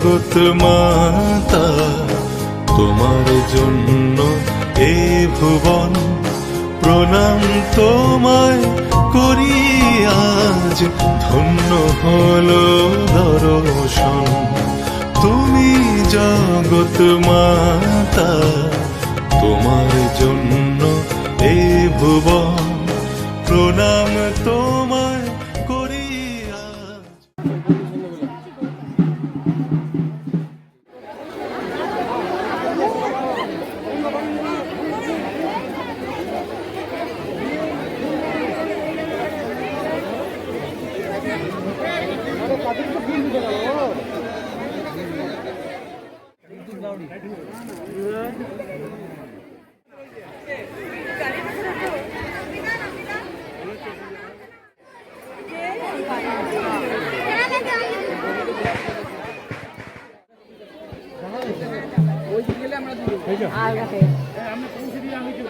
জগৎ মাতা, তোমার জন্য এ ভুবন প্রণাম তোমায় করি আজ। ধন্য হলো দর্শন। তুমি জগৎ মাতা, তোমার ওই গেলে আমরা আমি পৌঁছে দিয়ে আমি কি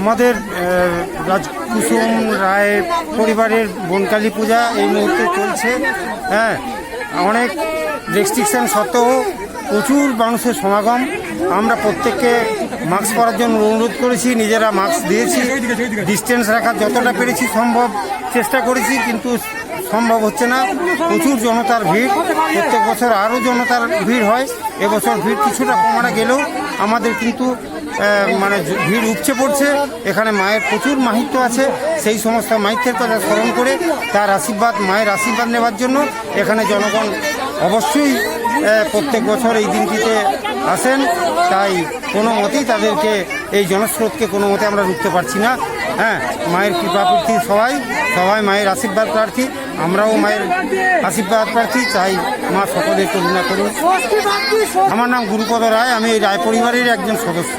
আমাদের রাজকুসুম রায় পরিবারের বনকালী পূজা এই মুহূর্তে চলছে। হ্যাঁ অনেক রেস্ট্রিকশান সত্ত্বেও প্রচুর মানুষের সমাগম। আমরা প্রত্যেককে মাস্ক পরার জন্য অনুরোধ করেছি, নিজেরা মাস্ক দিয়েছি। ডিস্টেন্স রাখার যতটা পেরেছি সম্ভব চেষ্টা করেছি, কিন্তু সম্ভব হচ্ছে না। প্রচুর জনতার ভিড়। প্রত্যেক বছর আরও জনতার ভিড় হয়। এবছর ভিড় কিছুটা কমানো গেলেও আমাদের কিন্তু মানে ভিড় উপচে পড়ছে। এখানে মায়ের প্রচুর মাহিত্য আছে। সেই সমস্ত মাহিত্যের কথা স্মরণ করে তার আশীর্বাদ, মায়ের আশীর্বাদ নেওয়ার জন্য এখানে জনগণ অবশ্যই প্রত্যেক বছর এই দিনটিতে আসেন। তাই কোনো মতেই তাদেরকে এই জনস্রোতকে কোনো মতে আমরা রুখতে পারছি না। হ্যাঁ মায়ের কৃপা সবাই সবাই মায়ের আশীর্বাদ প্রার্থী। আমরাও মায়ের আশীর্বাদ প্রার্থী, চাই মা সকলের করুণা করুন। আমার নাম গুরুপদ রায়, আমি রায় পরিবারের একজন সদস্য।